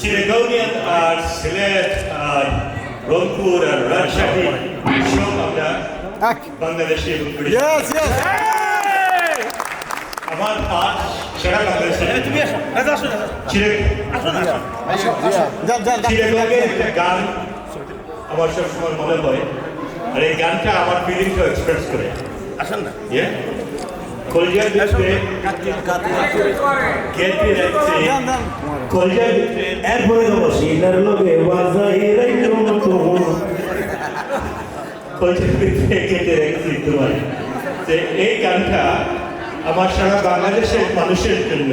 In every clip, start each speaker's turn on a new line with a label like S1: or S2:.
S1: চিরগৌনিয়ান আর সিলেট আর রংপুর আর রাজশাহী সব আমরা বাংলাদেশে আমার পাঠ সারা বাংলাদেশে
S2: তুমি আসো রাজা
S1: চিরে
S2: আসো না আসো
S3: যান যান যান
S1: চিরগৌনিয়ান একটা গান আমার সবসময় মনে হয় আর এই গানটা আমার ফিলিংসও এক্সপ্রেস করে।
S2: আসেন না।
S1: Yeah? কলজার ভিতরে কেটে রাখছে কলজার ভিতরে
S4: এরপরে দেবো সিনার লগে বাজাইরাই নতুন
S1: কলজার ভিতরে কেটে রাখছি তোমার। যে এই গানটা আমার সারা বাংলাদেশের মানুষের জন্য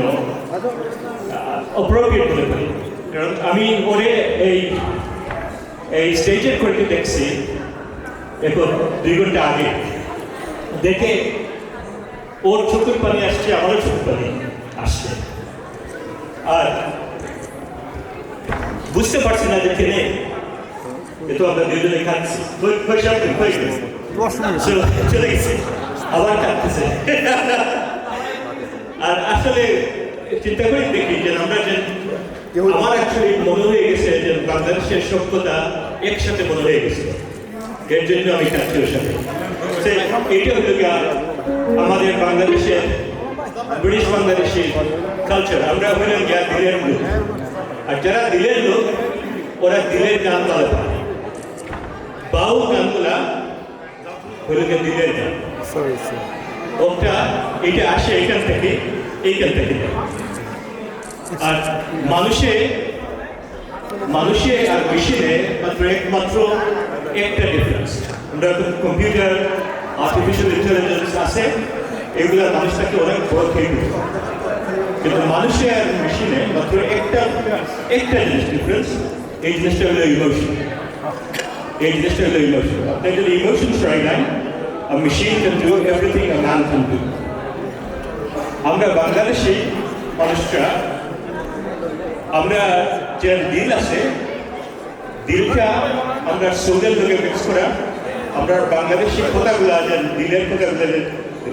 S1: অপ্রোপ্রিয়েট করি কারণ আমি ওরে এই এই স্টেজের করে দেখছি এখন দুই ঘণ্টা আগে। দেখে ওর চোখের পানি আসছে আমারও চোখের পানি আসছে। আর বুঝতে পারছি না যে কেনে এ তো আমরা দুজনে খাচ্ছি। চলে- গেছে। আবার কাঁদতেছে। আর আসলে চিন্তা করে দেখি যে আমরা যে আমার অ্যাকচুয়ালি মনে হয়ে গেছে যে বাংলাদেশের সভ্যতা একসাথে মনে হয়ে গেছে। এর জন্য আমি কাঁদছি ওর সাথে। সে এইটা হলো গিয়া আমাদের বাংলাদেশের ব্রিটিশ বাংলাদেশি কালচার আমরা হইলাম গিয়া দিলের লোক। আর যারা দিলের লোক ওরা দিলের গান বলে বাউ গানগুলা হইল দিলের গান ওটা এটা আসে এখান থেকে এইখান থেকে। আর মানুষে মানুষে আর মেশিনে মাত্র একমাত্র একটা ডিফারেন্স আমরা কম্পিউটার আর্টিফিশিয়াল ইন্টেলিজেন্স আছে, এগুলো মানুষটাকে অনেক বড় খেয়ে কিন্তু মানুষে মেশিনে মাত্র একটা একটা জিনিস ডিফারেন্স এই জিনিসটা হলো ইমোশন এই জিনিসটা হলো ইমোশন আপনার যদি ইমোশন ট্রাই নাই A machine can do everything a man can. আমরা বাংলাদেশি মানুষরা, আমরা যে দিল আছে, দিলটা আমরা সোজের লোকে মিক্স করা আমরা বাংলাদেশি কথাগুলা যে দিলের কথাগুলা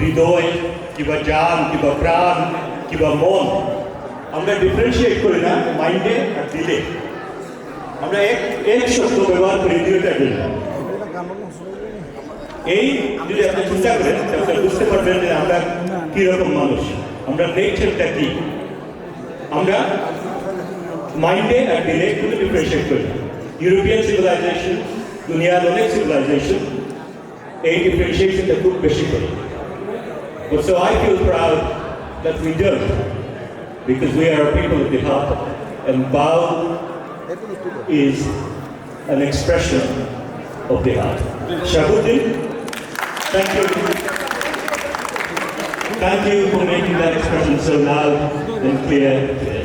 S1: হৃদয় কিংবা জান কিংবা প্রাণ কিংবা মন আমরা ডিফারেন্সিয়েট করি না মাইন্ডে আর দিলে। আমরা এক এক শব্দ ব্যবহার করি দুইটার জন্য এই যদি আপনি চিন্তা করেন, তাহলে বুঝতে পারবেন যে আমরা কীরকম মানুষ। আমরা নেচারটা কি? আমরা মাইন্ডে আর দিলে কোনো ডিফারেন্সিয়েট করি। European civilization The next civilization, a differentiation the group basically. But so I feel proud that we do, because we are a people of the heart, and bow is an expression of the heart. Shabuddin, thank you. Thank you for making that expression so loud and clear